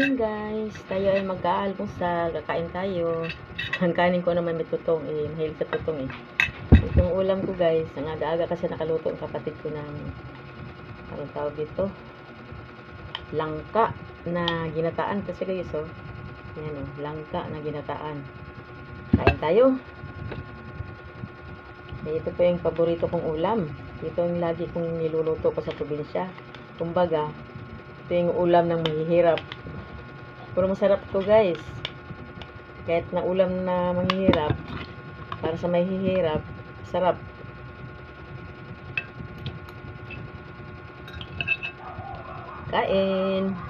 morning guys. Tayo ay mag-aalmusal. Kakain tayo. Ang kanin ko naman may tutong eh. Mahilig sa tutong eh. Itong ulam ko guys. Ang aga-aga kasi nakaluto ang kapatid ko ng anong tawag dito? Langka na ginataan kasi guys oh. Yan oh. Langka na ginataan. Kain tayo. Eh, ito po yung paborito kong ulam. Ito yung lagi kong niluluto ko sa probinsya. Kumbaga, ito yung ulam ng mahihirap. Pero masarap to guys. Kahit na ulam na mahihirap, para sa mahihirap, sarap. Kain.